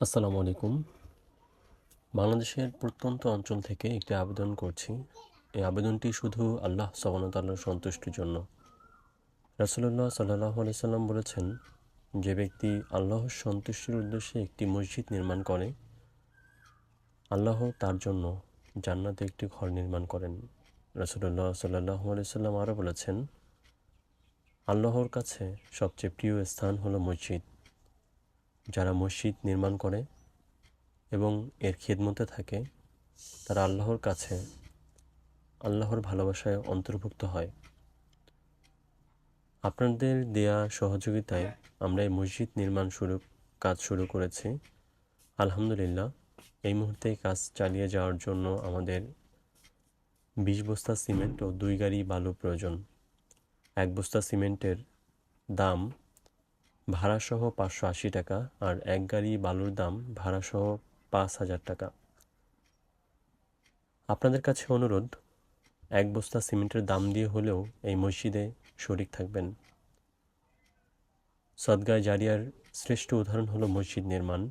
আসসালামু আলাইকুম। বাংলাদেশের প্রত্যন্ত অঞ্চল থেকে একটি আবেদন করছি। এই আবেদনটি শুধু আল্লাহ সাবানতাল্লাহর সন্তুষ্টির জন্য। রাসুল্লাহ সাল্লাহ সাল্লাম বলেছেন, যে ব্যক্তি আল্লাহর সন্তুষ্টির উদ্দেশ্যে একটি মসজিদ নির্মাণ করে, আল্লাহ তার জন্য জান্নাতে একটি ঘর নির্মাণ করেন। রাসুল্লাহ সাল্লাহ সাল্লাম আরও বলেছেন, আল্লাহর কাছে সবচেয়ে প্রিয় স্থান হলো মসজিদ। যারা মসজিদ নির্মাণ করে এবং এর খিদমতে থাকে, তারা আল্লাহর কাছে আল্লাহর ভালোবাসায় অন্তর্ভুক্ত হয়। আপনাদের দেয়া সহযোগিতায় আমরা এই মসজিদ নির্মাণ শুরু, কাজ শুরু করেছি। আলহামদুলিল্লাহ, এই মুহূর্তে কাজ চালিয়ে যাওয়ার জন্য আমাদের বিশ বস্তা সিমেন্ট ও দুই গাড়ি বালু প্রয়োজন। এক বস্তা সিমেন্টের দাম ভাড়াসহ পাঁচশো আশি টাকা আর এক গাড়ি বালুর দাম ভাড়াসহ পাঁচ হাজার টাকা। আপনাদের কাছে অনুরোধ, এক বস্তা সিমেন্টের দাম দিয়ে হলেও এই মসজিদে শরিক থাকবেন। সদগায় জারিয়ার শ্রেষ্ঠ উদাহরণ হলো মসজিদ নির্মাণ।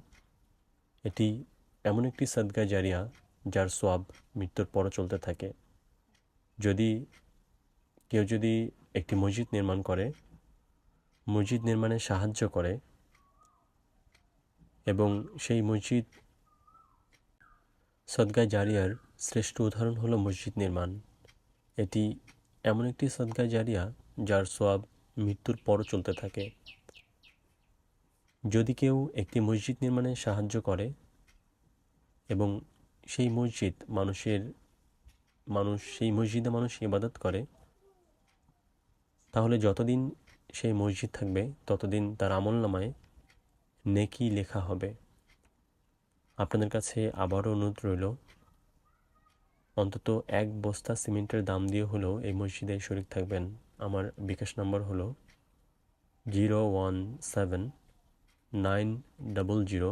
এটি এমন একটি সদগায় জারিয়া যার সোয়াব মৃত্যুর পরও চলতে থাকে। যদি, কেউ যদি একটি মসজিদ নির্মাণ করে মসজিদ নির্মাণে সাহায্য করে এবং সেই মসজিদ সদগায় জারিয়ার শ্রেষ্ঠ উদাহরণ হলো মসজিদ নির্মাণ। এটি এমন একটি সদগায় জারিয়া যার সোয়াব মৃত্যুর পরও চলতে থাকে। যদি কেউ একটি মসজিদ নির্মাণে সাহায্য করে এবং সেই মসজিদ মানুষের, মানুষ, সেই মসজিদে মানুষ ইবাদত করে, তাহলে যতদিন সেই মসজিদ থাকবে, ততদিন তার আমল নামায় নেকি লেখা হবে। আপনাদের কাছে আবারও অনুরোধ রইল, অন্তত এক বস্তা সিমেন্টের দাম দিয়ে হলেও এই মসজিদে শরিক থাকবেন। আমার বিকাশ নম্বর হলো zero one seven nine double zero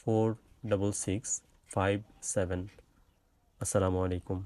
four double six five seven. আসসালামু আলাইকুম।